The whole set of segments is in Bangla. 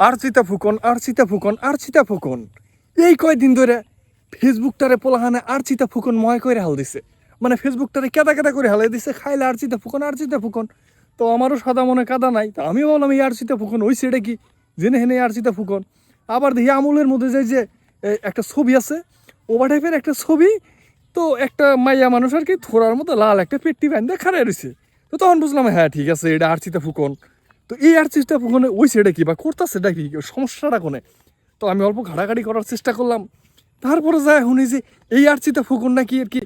আরচিতা ফুকন আরচিতা ফুকন আরচিতা ফুকন। এই কয়দিন ধরে ফেসবুকটারে পোলাহানে আরচিতা ফুকন ময় করে হাল দিছে। মানে ফেসবুকটারে কেদা কেদা করে হালাই দিছে, খাইলে আরচিতা ফুকন আরচিতা ফুকন। তো আমারও সাদা মনে কাদা নাই, তো আমি বললাম, এই আরচিতা ফুকন ওই সেটা কি? জেনে হেনে আরচিতা ফুকন। আবার দেখি আমুলের মধ্যে যাই যে একটা ছবি আছে ওভার টাইপের একটা ছবি, তো একটা মাইয়া মানুষ আর কি থোড়ার মতো লাল একটা পেট্টি বান্ধে খাড়াই রয়েছে তো তখন বুঝলাম হ্যাঁ ঠিক আছে, এটা আরচিতা ফুকন। তো এই আর্টিস্টটা ওখানে ওই সেটা কি বা করতেছে এটা কি? সমস্যাটা কোনে? তো আমি অল্প ঘাড়াঘাড়ি করার চেষ্টা করলাম। তারপরে যায় শুনি যে এই আর্চিতা ফুকুন নাকি আর কি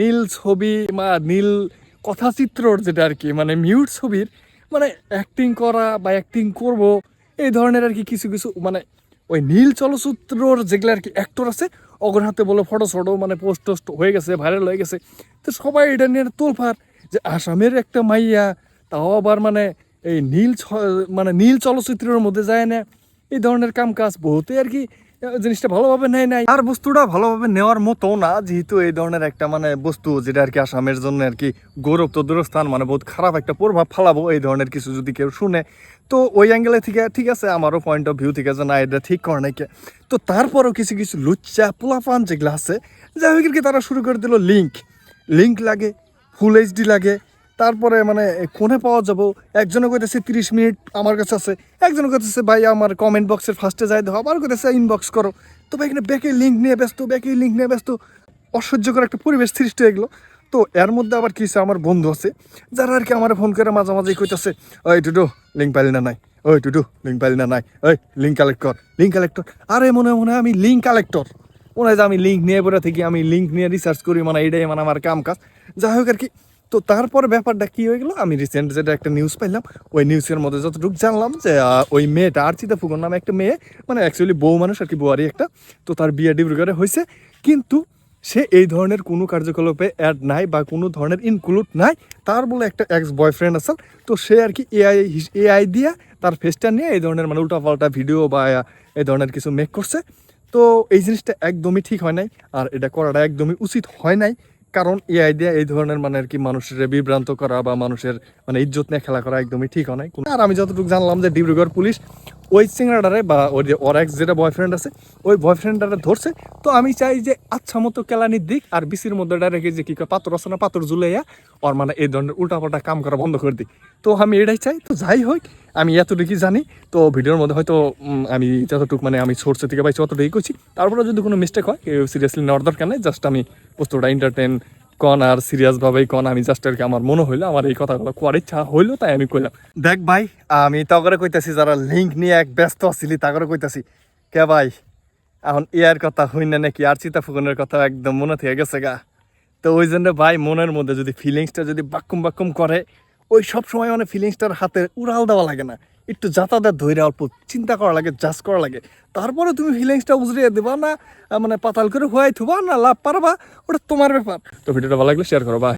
নীল ছবি বা নীল কথাচিত্রর যেটা আর কি মানে মিউট ছবির মানে অ্যাক্টিং করা বা অ্যাক্টিং করব, এই ধরনের আর কি কিছু কিছু মানে ওই নীল চলচ্চিত্রর যেগুলো আর কি অ্যাক্টর আছে, অগর হাতে বলে ফটো ফটো মানে পোস্ট টোস্ট হয়ে গেছে ভাইরাল হয়ে গেছে, তো সবাই এটা নিয়ে তোলফার যে আসামের একটা মাইয়া, তাও আবার মানে এই নীল মানে নীল চলচ্চিত্রের মধ্যে যায় না। এই ধরনের কাম কাজ বহুতে আর কি জিনিসটা ভালোভাবে নেয় নাই। আর বস্তুটা ভালোভাবে নেওয়ার মতো না, যেহেতু এই ধরনের একটা মানে বস্তু যেটা আর কি আসামের জন্য আর কি গৌরব তো দূরস্থান মানে বহুত খারাপ একটা প্রভাব ফালাবো এই ধরনের কিছু যদি কেউ শুনে। তো ওই অ্যাঙ্গেলে থেকে ঠিক আছে, আমারও পয়েন্ট অফ ভিউ থেকে যে না, এটা ঠিক করে নাকি তো তারপরও কিছু কিছু লুচ্চা পোলাপান যেগুলো আছে, যাই হোক তারা শুরু করে দিল লিঙ্ক লিঙ্ক লাগে ফুল এইচডি লাগে তারপরে মানে কোনে পাওয়া যাব? একজনে কইতেছে তিরিশ মিনিট আমার কাছে আছে। একজনে কইতেছে, ভাই, আমার কমেন্ট বক্সের ফার্স্টে যাই দাও আবার কইতেছে ইনবক্স করো। তো ভাই, এখানে ব্যাকে লিঙ্ক নিয়ে ব্যস্ত ব্যাকে লিঙ্ক নিয়ে ব্যস্ত। অসহ্যকর একটা পরিবেশ সৃষ্টি হয়ে তো এর মধ্যে আবার কিছু আমার বন্ধু আছে, যারা আর কি আমার ফোন করে মাঝে মাঝে কইতেছে, ওই টুটু লিঙ্ক পাইলি না নাই? ওই টুটু লিঙ্ক পাইলি না নাই? ওই লিঙ্ক কালেক্ট কর লিঙ্ক কালেক্টর আরে, মনে হয় মনে হয়, আমি লিঙ্ক কালেক্টর মনে হয় যে আমি লিঙ্ক নিয়ে পড়ে থেকে, আমি লিঙ্ক নিয়ে রিসার্চ করি মানে এটাই মানে আমার কাম কাজ। যাই হোক আর কি তো তারপর ব্যাপারটা কি হয়ে গেলো? আমি রিসেন্ট যেটা একটা নিউজ পাইলাম, ওই নিউজের মধ্যে যতটুকু জানলাম যে ওই মেয়েটা আর্চিতা ফুকন নামে একটা মেয়ে মানে অ্যাকচুয়ালি বউ মানুষ আর কি বউয়ারি একটা, তো তার বিয়ে ডিব্রুগড়ে হয়েছে। কিন্তু সে এই ধরনের কোনো কার্যকলাপে অ্যাড নাই বা কোনো ধরনের ইনক্লুড নাই। তার বলে একটা এক্স বয়ফ্রেন্ড আছে, তো সে আর কি এআই এআই দিয়ে তার ফেসটা নিয়ে এই ধরনের মানে উল্টাপাল্টা ভিডিও বা এই ধরনের কিছু মেক করছে। তো এই জিনিসটা একদমই ঠিক হয় নাই, আর এটা করাটা একদমই উচিত হয় নাই। কারণ এই আইডিয়া এই ধরনের মানে আর কি মানুষের বিভ্রান্ত করা বা মানুষের মানে ইজ্জত নিয়ে খেলা করা একদমই ঠিক হয় আর আমি যতটুকু জানলাম যে ডিব্রুগড় পুলিশ ওই সিঙ্গারারে বা ওর যে ওর এক্স যেটা বয়ফ্রেন্ড আছে, ওই বয়ফ্রেন্ডারে ধরছে। তো আমি চাই যে আচ্ছা মতো কেলানির দিক আর বিসির মধ্যে ডাইরেক্ট যে কী পাথর আছে না, পাথর জুলাইয়া ওর মানে এই ধরনের উল্টাপাল্টা কাম করা বন্ধ করে দিই। তো আমি এটাই চাই। তো যাই হোক, আমি এতটুকুই জানি। তো ভিডিওর মধ্যে হয়তো আমি যতটুকু মানে আমি সোর্সের থেকে পাইছি, অতটুকুই করছি তারপরে যদি কোনো মিস্টেক হয় সিরিয়াসলি নেওয়ার দরকার নেই জাস্ট আমি বস্তুটা এন্টারটেন কন আর সিরিয়াস সিরিয়াসভাবেই কন, আমি জাস্ট আর কি আমার মনে হইল, আমার এই কথাগুলো কোয়ার ইচ্ছা হইল তাই আমি কইলাম। দেখ ভাই, আমি তগরে কইতাছি, যারা লিঙ্ক নিয়ে এক ব্যস্ত আছিলি তাগরে কইতাছি। কে ভাই, এখন ইয়ার কথা হই না নাকি? আর চিতা ফুকনের কথা একদম মনে থেকে গেছে গা। তো ওই জন্য ভাই, মনের মধ্যে যদি ফিলিংসটা যদি বাক্কুম বাক্কুম করে, ওই সব সময় মানে ফিলিংসটার হাতে উড়াল দেওয়া লাগে না। একটু যাতায়াত ধরে অল্প চিন্তা করা লাগে, জাজ করা লাগে। তারপরে তুমি ফিলিংসটা উজরিয়ে দেবা না মানে পাতাল করে হুয়াই থুবা না লাভ পারবা ওটা তোমার ব্যাপার। তো ভিডিওটা ভালো লাগলে শেয়ার করো বা